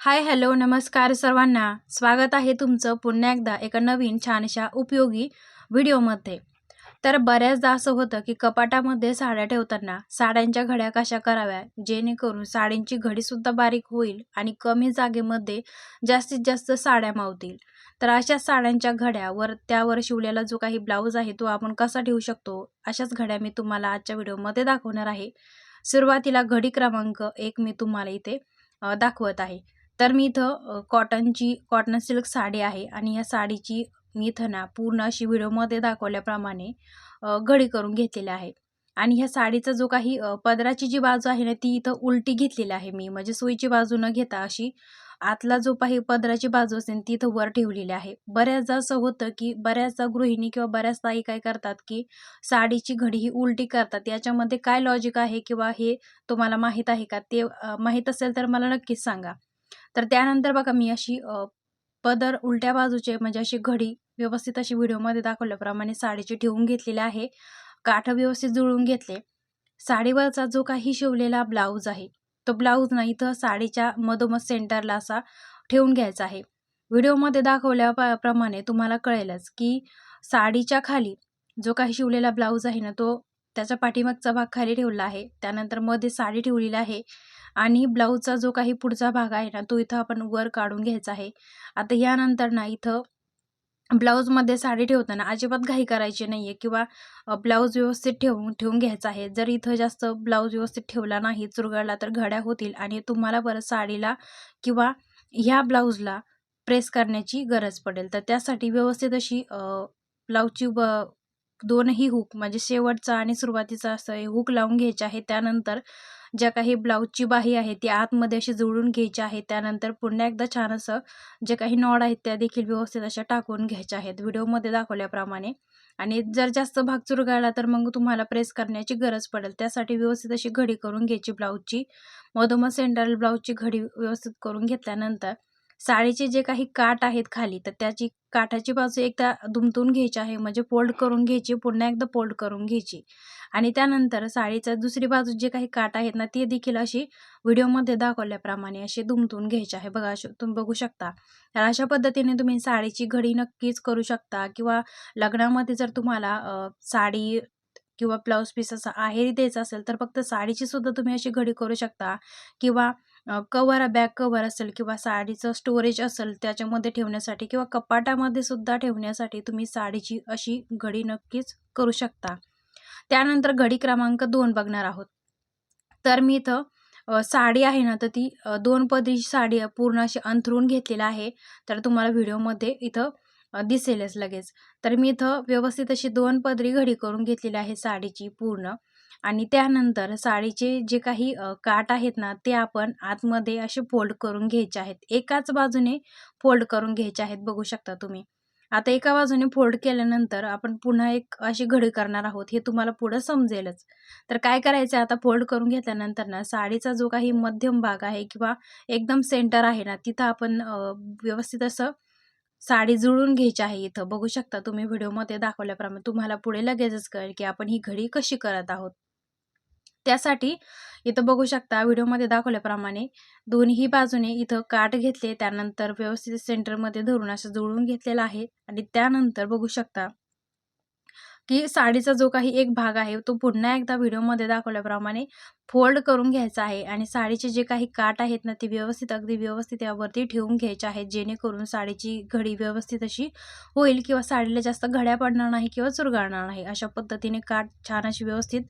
Hi hello नमस्कार सर्वांना. स्वागत आहे तुमचं पुन्हा एकदा एका नवीन छानशा उपयोगी व्हिडिओमध्ये. तर बऱ्याचदा असं होतं की कपाटामध्ये साड्या ठेवताना साड्यांच्या घड्या कशा कराव्या? जेणेकरून साड्यांची घडीसुद्धा बारीक होईल आणि कमी जागेमध्ये जास्तीत जास्त साड्या मावतील. तर अशा साड्यांच्या घड्यावर त्यावर शिवलेला जो काही ब्लाऊज आहे तो आपण कसा ठेवू शकतो? अशाच घड्या मी तुम्हाला आजच्या व्हिडिओमध्ये दाखवणार आहे. सुरुवातीला घडी क्रमांक एक मी तुम्हाला इथे दाखवत आहे. तर मी इथं कॉटनची कॉटन सिल्क साडी आहे आणि या साडीची मी इथं ना पूर्ण अशी व्हिडिओमध्ये दाखवल्याप्रमाणे घडी करून घेतलेली आहे. आणि ह्या साडीचा जो काही पदराची जी बाजू आहे ना ती इथं उलटी घेतलेली आहे मी. म्हणजे सोयीची बाजू न घेता अशी आतला जो काही पदराची बाजू असेल ती इथं वर ठेवलेली आहे. बऱ्याचदा असं होतं की बऱ्याचदा गृहिणी किंवा बऱ्याच ताई काय करतात की साडीची घडी ही उलटी करतात. याच्यामध्ये काय लॉजिक आहे किंवा हे तुम्हाला माहीत आहे का? ते माहीत असेल तर मला नक्कीच सांगा. तर त्यानंतर बघा मी अशी पदर उलट्या बाजूचे म्हणजे अशी घडी व्यवस्थित अशी व्हिडिओमध्ये दाखवल्याप्रमाणे साडीची ठेवून घेतलेली आहे. काठ व्यवस्थित जुळवून घेतले. साडीवरचा जो काही शिवलेला ब्लाऊज आहे तो ब्लाऊज ना इथं साडीच्या मधोमध सेंटरला असा ठेवून घ्यायचा आहे. व्हिडिओमध्ये दाखवल्या प्रमाणे तुम्हाला कळेलच की साडीच्या खाली जो काही शिवलेला ब्लाऊज आहे ना तो त्याच्या पाठीमागचा भाग खाली ठेवला आहे. त्यानंतरमध्ये साडी ठेवलेली आहे. आणि ब्लाऊजचा जो काही पुढचा भाग आहे ना तो इथं आपण वर काढून घ्यायचा आहे. आता यानंतर ना इथं ब्लाऊजमध्ये साडी ठेवताना अजिबात घाई करायची नाही आहे किंवा ब्लाऊज व्यवस्थित ठेवून ठेवून घ्यायचा आहे. जर इथं जास्त ब्लाऊज व्यवस्थित ठेवला नाही चुरगळला तर घड्या होतील आणि तुम्हाला परत साडीला किंवा ह्या ब्लाऊजला प्रेस करण्याची गरज पडेल. तर त्यासाठी व्यवस्थित अशी ब्लाऊजची ब दोनही हुक म्हणजे शेवटचा आणि सुरुवातीचा असं हे हुक लावून घ्यायचे आहे. त्यानंतर ज्या काही ब्लाऊजची बाही आहे ती आतमध्ये अशी जुळून घ्यायची आहे. त्यानंतर पुन्हा एकदा छान असं जे काही नॉड आहेत त्या देखील व्यवस्थित अशा टाकून घ्यायच्या आहेत. व्हिडिओमध्ये दाखवल्याप्रमाणे. आणि जर जास्त भाग चुरगाळला तर मग तुम्हाला प्रेस करण्याची गरज पडेल. त्यासाठी व्यवस्थित अशी घडी करून घ्यायची ब्लाऊजची. मधोमध सेंटर ब्लाऊजची घडी व्यवस्थित करून घेतल्यानंतर साडीचे जे काही काठ आहेत खाली तर त्याची काठाची बाजू एकदा दुमतून घ्यायची आहे म्हणजे फोल्ड करून घ्यायची पुन्हा एकदा फोल्ड करून घ्यायची. आणि त्यानंतर साडीचा दुसरी बाजू जे काही काठ आहेत ना ते देखील अशी व्हिडिओमध्ये दाखवल्याप्रमाणे असे दुमतून घ्यायचे आहे. बघा तुम्ही बघू शकता. तर अशा पद्धतीने तुम्ही साडीची घडी नक्कीच करू शकता किंवा लग्नामध्ये जर तुम्हाला साडी किंवा ब्लाऊज पीस असा आहेरी द्यायचा असेल तर फक्त साडीची सुद्धा तुम्ही अशी घडी करू शकता किंवा कवर बॅक कवर असेल किंवा साडीचं स्टोरेज असेल त्याच्यामध्ये ठेवण्यासाठी किंवा कपाटामध्ये सुद्धा ठेवण्यासाठी तुम्ही साडीची अशी घडी नक्कीच करू शकता. त्यानंतर घडी क्रमांक दोन बघणार आहोत. तर मी इथं साडी आहे ना तर ती दोन पदरीची साडी पूर्ण अशी अंथरून घेतलेली आहे. तर तुम्हाला व्हिडिओमध्ये इथं दिसेलच लगेच. तर मी इथं व्यवस्थित अशी दोन पदरी घडी करून घेतलेली आहे साडीची पूर्ण. आणि त्यानंतर साडीचे जे काही काठ आहेत ना ते आपण आतमध्ये असे फोल्ड करून घ्यायचे आहेत. एकाच बाजूने फोल्ड करून घ्यायचे आहेत बघू शकता तुम्ही. आता एका बाजूने फोल्ड केल्यानंतर आपण पुन्हा एक अशी घडी करणार आहोत हे तुम्हाला पुढं समजेलच. तर काय करायचं आता फोल्ड करून घेतल्यानंतर ना साडीचा जो काही मध्यम भाग आहे किंवा एकदम सेंटर आहे ना तिथं आपण व्यवस्थित असं साडी जुळून घ्यायची आहे इथं. बघू शकता तुम्ही व्हिडिओमध्ये दाखवल्याप्रमाणे तुम्हाला पुढे लगेचच कळेल की आपण ही घडी कशी करत आहोत. त्यासाठी इथं बघू शकता व्हिडिओमध्ये दाखवल्याप्रमाणे दोन्ही बाजूने इथं काठ घेतले. त्यानंतर व्यवस्थित सेंटरमध्ये धरून असं जुळवून घेतलेलं आहे. आणि त्यानंतर बघू शकता की साडीचा जो काही एक भाग आहे तो पुन्हा एकदा व्हिडिओमध्ये दाखवल्याप्रमाणे फोल्ड करून घ्यायचा आहे आणि साडीचे जे काही काठ आहेत ना ते व्यवस्थित अगदी व्यवस्थित यावरती ठेवून घ्यायचे आहेत जेणेकरून साडीची घडी व्यवस्थित अशी होईल किंवा साडीला जास्त घड्या पडणार नाही किंवा चुरगाळणार नाही अशा पद्धतीने काठ छान अशी व्यवस्थित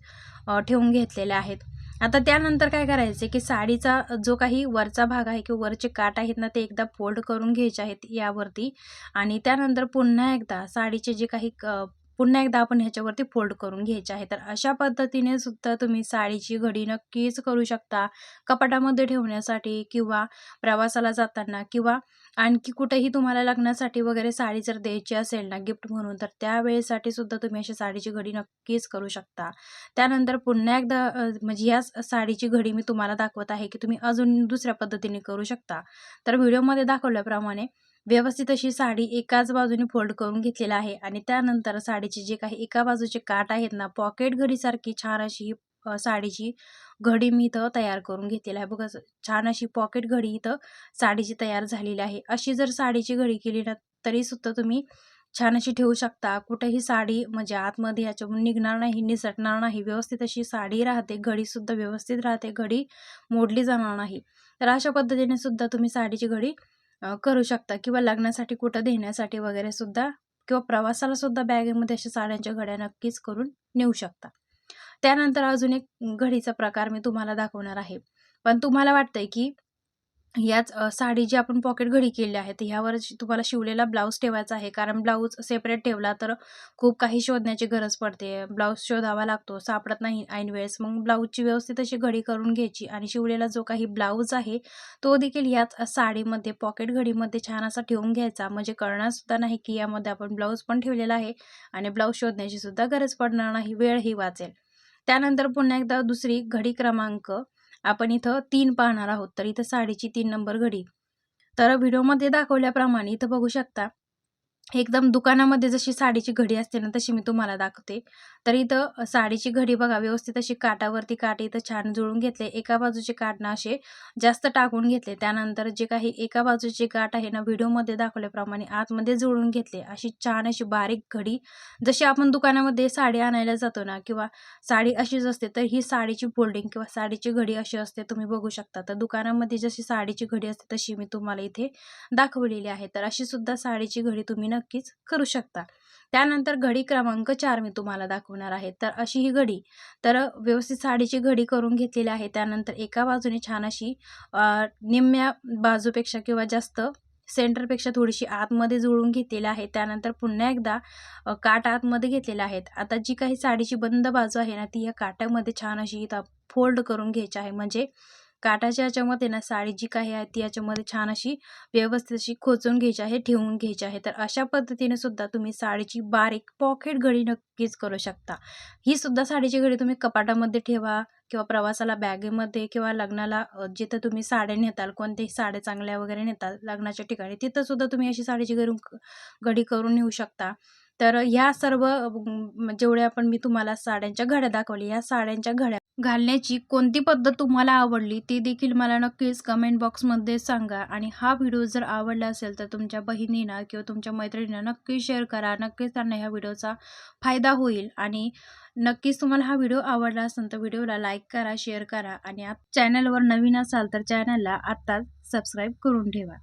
ठेवून घेतलेले आहेत. आता त्यानंतर काय करायचे की साडीचा जो काही वरचा भाग आहे किंवा वरचे काठ आहेत ना ते एकदा फोल्ड करून घ्यायचे आहेत यावरती आणि त्यानंतर पुन्हा एकदा साडीचे जे काही क- पुन्हा एकदा आपण ह्याच्यावरती फोल्ड करून घ्यायचे आहे. तर अशा पद्धतीने सुद्धा तुम्ही साडीची घडी नक्कीच करू शकता. कपाटामध्ये ठेवण्यासाठी किंवा प्रवासाला जाताना किंवा आणखी कुठेही तुम्हाला लग्नासाठी वगैरे साडी जर द्यायची असेल ना गिफ्ट म्हणून तर त्यावेळेसाठी सुद्धा तुम्ही अशी साडीची घडी नक्कीच करू शकता. त्यानंतर पुन्हा एकदा म्हणजे ह्या साडीची घडी मी तुम्हाला दाखवत आहे की तुम्ही अजून दुसऱ्या पद्धतीने करू शकता. तर व्हिडिओमध्ये दाखवल्याप्रमाणे व्यवस्थित अशी साडी एकाच बाजूने फोल्ड करून घेतलेला आहे आणि त्यानंतर साडीचे जे काही एका बाजूचे काठ आहेत ना पॉकेट घडीसारखी छान अशी साडीची घडी मी इथं तयार करून घेतलेली आहे. बघा छान अशी पॉकेट घडी इथं साडीची तयार झालेली आहे. अशी जर साडीची घडी केली ना तरीसुद्धा तुम्ही छान अशी ठेवू शकता. कुठेही साडी म्हणजे आतमध्ये याच्यामधून निघणार नाही निसटणार नाही. व्यवस्थित अशी साडी राहते घडीसुद्धा व्यवस्थित राहते घडी मोडली जाणार नाही. तर अशा पद्धतीने सुद्धा तुम्ही साडीची घडी करू शकता किंवा लग्नासाठी कुठं देण्यासाठी वगैरे सुद्धा किंवा प्रवासाला सुद्धा बॅगेमध्ये अशा साड्यांच्या घड्या नक्कीच करून नेऊ शकता. त्यानंतर अजून एक घडीचा प्रकार मी तुम्हाला दाखवणार आहे. पण तुम्हाला वाटतंय की याच साडी जी आपण पॉकेट घडी केली आहे तर ह्यावर तुम्हाला शिवलेला ब्लाऊज ठेवायचा आहे. कारण ब्लाऊज सेपरेट ठेवला तर खूप काही शोधण्याची गरज पडते. ब्लाऊज शोधावा लागतो सापडत नाही ऐन वेळेस. मग ब्लाऊजची व्यवस्थित अशी घडी करून घ्यायची आणि शिवलेला जो काही ब्लाऊज आहे तो देखील याच साडीमध्ये पॉकेट घडीमध्ये छान असा ठेवून घ्यायचा. म्हणजे कळणारसुद्धा नाही की यामध्ये आपण ब्लाऊज पण ठेवलेला आहे आणि ब्लाऊज शोधण्याची सुद्धा गरज पडणार नाही. वेळही वाचेल. त्यानंतर पुन्हा एकदा दुसरी घडी क्रमांक आपण इथं तीन पाहणार आहोत. तर इथं साडीची तीन नंबर घडी. तर व्हिडिओमध्ये दाखवल्याप्रमाणे इथं बघू शकता एकदम दुकानामध्ये जशी साडीची घडी असते ना तशी मी तुम्हाला दाखवते. तर इथं साडीची घडी बघा व्यवस्थित अशी काटावरती काट इथं छान जुळून घेतले. एका बाजूचे काठ ना असे जास्त टाकून घेतले. त्यानंतर जे काही एका बाजूचे काठ आहे ना व्हिडिओमध्ये दाखवल्याप्रमाणे आतमध्ये जुळून घेतले. अशी छान अशी बारीक घडी. जशी आपण दुकानामध्ये साडी आणायला जातो ना किंवा साडी अशीच असते तर ही साडीची फोल्डिंग किंवा साडीची घडी अशी असते तुम्ही बघू शकता. तर दुकानामध्ये जशी साडीची घडी असते तशी मी तुम्हाला इथे दाखवलेली आहे. तर अशी सुद्धा साडीची घडी तुम्ही नक्कीच करू शकता. त्यानंतर घडी क्रमांक चार मी तुम्हाला दाखवणार आहे. तर अशी ही घडी. तर व्यवस्थित साडीची घडी करून घेतलेली आहे. त्यानंतर एका बाजूने छान अशी निम्म्या बाजूपेक्षा किंवा जास्त सेंटरपेक्षा थोडीशी आतमध्ये जुळून घेतलेली आहे. त्यानंतर पुन्हा एकदा काट आतमध्ये घेतलेले आहेत. आता जी काही साडीची बंद बाजू आहे ना ती या काट्यामध्ये छान अशी इथं फोल्ड करून घ्यायची आहे. म्हणजे काठाच्या याच्यामध्ये ना साडी जी काही आहे ती याच्यामध्ये छान अशी व्यवस्थित अशी खोचून घ्यायची आहे ठेवून घ्यायची आहे. तर अशा पद्धतीने सुद्धा तुम्ही साडीची बारीक पॉकेट घडी नक्कीच करू शकता. ही सुद्धा साडीची घडी तुम्ही कपाटामध्ये ठेवा किंवा प्रवासाला बॅगेमध्ये किंवा लग्नाला जिथं तुम्ही साड्या नेताल कोणत्याही साड्या चांगल्या वगैरे नेताल लग्नाच्या ठिकाणी तिथं सुद्धा तुम्ही अशी साडीची घरून घडी करून नेऊ शकता. तर ह्या सर्व जेवढ्या पण मी तुम्हाला साड्यांच्या घड्या दाखवली या साड्यांच्या घड्या घालण्याची कोणती पद्धत तुम्हाला आवडली ती देखील मला नक्कीच कमेंट बॉक्समध्ये सांगा. आणि हा व्हिडिओ जर आवडला असेल तर तुमच्या बहिणींना किंवा तुमच्या मैत्रिणींना नक्की शेअर करा. नक्कीच त्यांना ह्या व्हिडिओचा फायदा होईल. आणि नक्कीच तुम्हाला हा व्हिडिओ आवडला असेल तर व्हिडिओला लाईक करा शेअर करा. आणि चॅनलवर नवीन असाल तर चॅनलला आत्ताच सबस्क्राईब करून ठेवा.